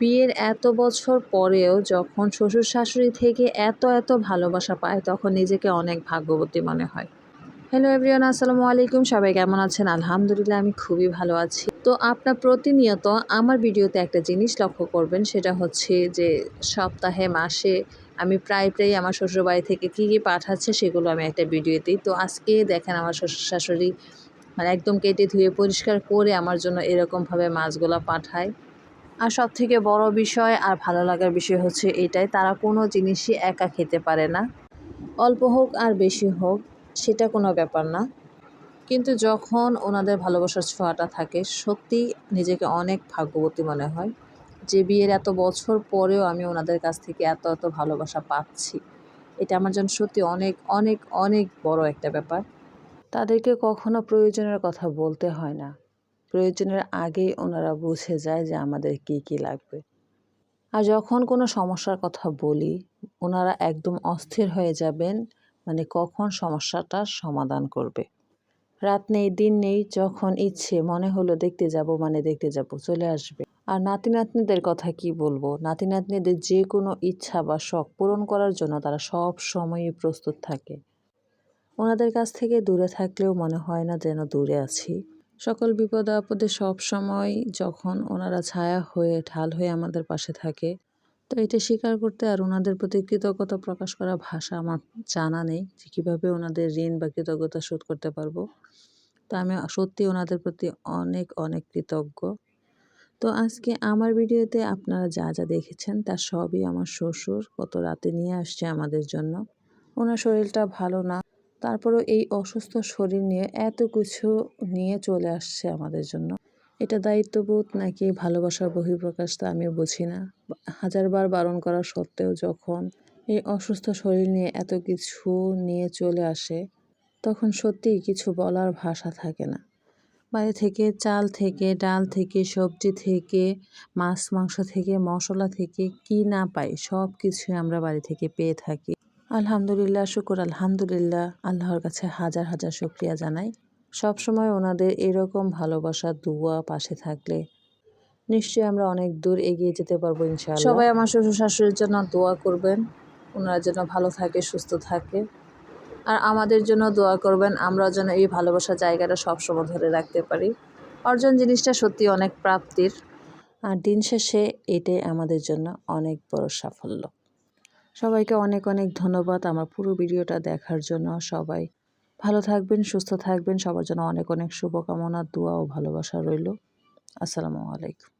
বিয়ের এত বছর পরেও যখন শ্বশুর শাশুড়ি থেকে এত এত ভালোবাসা পায়, তখন নিজেকে অনেক ভাগ্যবতী মনে হয়। হ্যালো এভরিওয়ান আসসালামু আলাইকুম। সবাই কেমন আছেন? আলহামদুলিল্লাহ, আমি খুবই ভালো আছি। তো আপনার প্রতিনিয়ত আমার ভিডিওতে একটা জিনিস লক্ষ্য করবেন, সেটা হচ্ছে যে সপ্তাহে, মাসে আমি প্রায় প্রায় আমার শ্বশুরবাড়ি থেকে কী কী পাঠাচ্ছে, সেগুলো আমি একটা ভিডিও দিই। তো আজকে দেখেন আমার শ্বশুর শাশুড়ি মানে একদম কেটে ধুয়ে পরিষ্কার করে আমার জন্য এরকমভাবে মাছগুলো পাঠায়। আর সব থেকে বড় বিষয় আর ভালো লাগার বিষয় হচ্ছে এটাই, তারা কোনো জিনিসই একা খেতে পারে না। অল্প হোক আর বেশি হোক, সেটা কোনো ব্যাপার না। কিন্তু যখন ওনাদের ভালোবাসার ছোঁয়াটা থাকে, সত্যি নিজেকে অনেক ভাগ্যবতী মনে হয়। যে বিয়ের এত বছর পরেও আমি ওনাদের কাছ থেকে এত এত ভালোবাসা পাচ্ছি। এটা আমার জন্য সত্যি অনেক অনেক অনেক বড় একটা ব্যাপার। তাদেরকে কখনো প্রয়োজনের কথা বলতে হয় না। প্রয়োজনের আগেই ওনারা বুঝে যায় যে আমাদের কি কি লাগবে। আর যখন কোনো সমস্যার কথা বলি, ওনারা একদম অস্থির হয়ে যাবেন মানে কখন সমস্যাটার সমাধান করবে। রাত নেই, দিন নেই, যখন ইচ্ছে, মনে হলো দেখতে যাব মানে দেখতে যাব, চলে আসবে। আর নাতি নাতনিদের কথা কি বলব? নাতি নাতনিদের যে কোনো ইচ্ছা বা শখ পূরণ করার জন্য তারা সব সময়ই প্রস্তুত থাকে। ওনাদের কাছ থেকে দূরে থাকলেও মনে হয় না যেন দূরে আছি। সকল বিপদ আপদে সব সময় যখন ওনারা ছায়া হয়ে, ঢাল হয়ে আমাদের পাশে থাকে, তো এটা স্বীকার করতে আর ওনাদের প্রতি কৃতজ্ঞতা প্রকাশ করা ভাষা আমার জানা নেই যে কীভাবে ওনাদের ঋণ বা কৃতজ্ঞতা শোধ করতে পারব। তো আমি সত্যি ওনাদের প্রতি অনেক অনেক কৃতজ্ঞ। তো আজকে আমার ভিডিওতে আপনারা যা যা দেখেছেন তা সবই আমার শ্বশুর কত রাতে নিয়ে আসছে আমাদের জন্য। ওনার শরীরটা ভালো না। তারপরেও এই অসুস্থ শরীর নিয়ে এত কিছু নিয়ে চলে আসছে আমাদের জন্য। এটা দায়িত্ববোধ নাকি ভালোবাসার বহিঃপ্রকাশ তা আমি বুঝি না। হাজারবার বারণ করা সত্ত্বেও যখন এই অসুস্থ শরীর নিয়ে এত কিছু নিয়ে চলে আসে, তখন সত্যিই কিছু বলার ভাষা থাকে না। বাইরে থেকে চাল থেকে, ডাল থেকে, সবজি থেকে, মাছ, মাংস থেকে, মশলা থেকে কি না পাই সব কিছুই আমরা বাড়ি থেকে পেয়ে থাকি। আলহামদুলিল্লাহ শুকুর আলহামদুলিল্লাহ। আল্লাহর কাছে হাজার হাজার শুক্রিয়া জানাই। সব সময় ওনাদের এরকম ভালোবাসা দুয়া পাশে থাকলে নিশ্চয়ই আমরা অনেক দূর এগিয়ে যেতে পারব ইনশাআল্লাহ। সবাই আমার শ্বশুর শাশুড়ির জন্য দোয়া করবেন। ওনারা যেন ভালো থাকে সুস্থ থাকে। আর আমাদের জন্য দোয়া করবেন আমরা যেন এই ভালোবাসার জায়গাটা সবসময় ধরে রাখতে পারি। অর্জন জিনিসটা সত্যি অনেক প্রাপ্তির। আর দিন শেষে এটাই আমাদের জন্য অনেক বড় সাফল্য। সবাইকে অনেক অনেক ধন্যবাদ আমার পুরো ভিডিওটা দেখার জন্য সবাই। ভালো থাকবেন, সুস্থ থাকবেন, সবার জন্য অনেক অনেক শুভকামনা, দোয়া ও ভালোবাসা রইল। আসসালামু আলাইকুম।